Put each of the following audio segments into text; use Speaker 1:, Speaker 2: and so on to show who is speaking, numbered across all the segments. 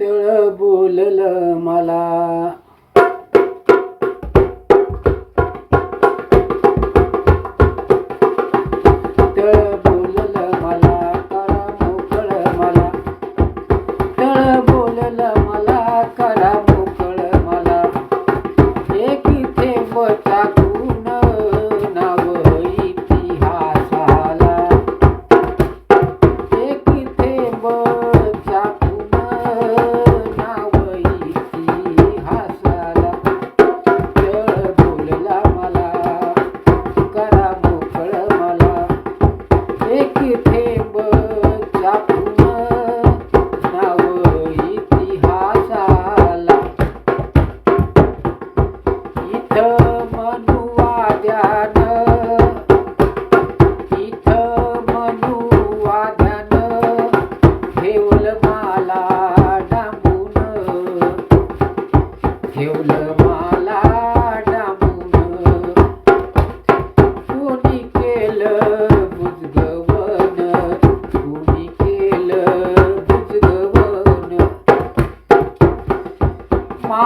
Speaker 1: तळ बोललं मला.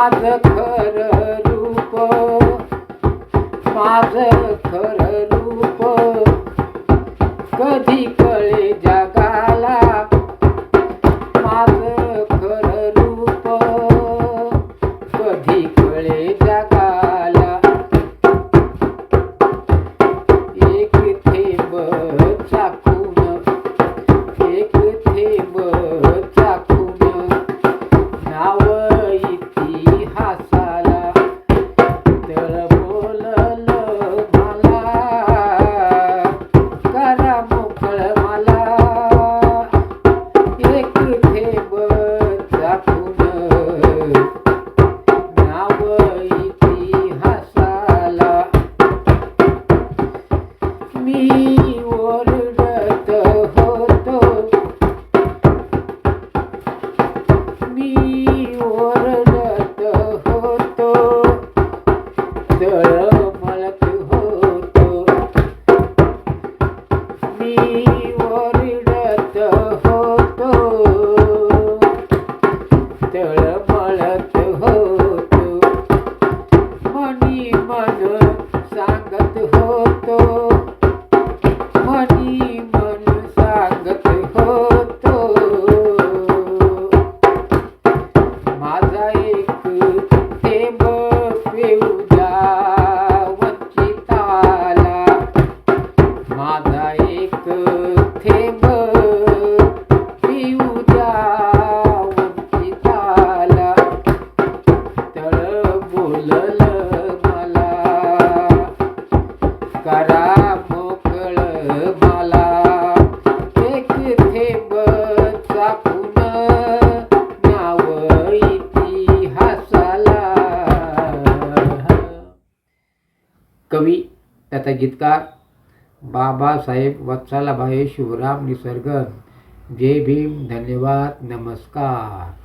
Speaker 1: माझ खर रूप. माझ खरं रूप. कधी कळे जगाला? माझं खरं रूप. कधी कळे जगाला? me. मला करा मोकळ मला एक थेंब चाकून नाव इतिहासाला. कवी त्याचा गीतकार बाबासाहेब वत्सालाभाई शिवराम निसर्ग. जय भीम धन्यवाद नमस्कार.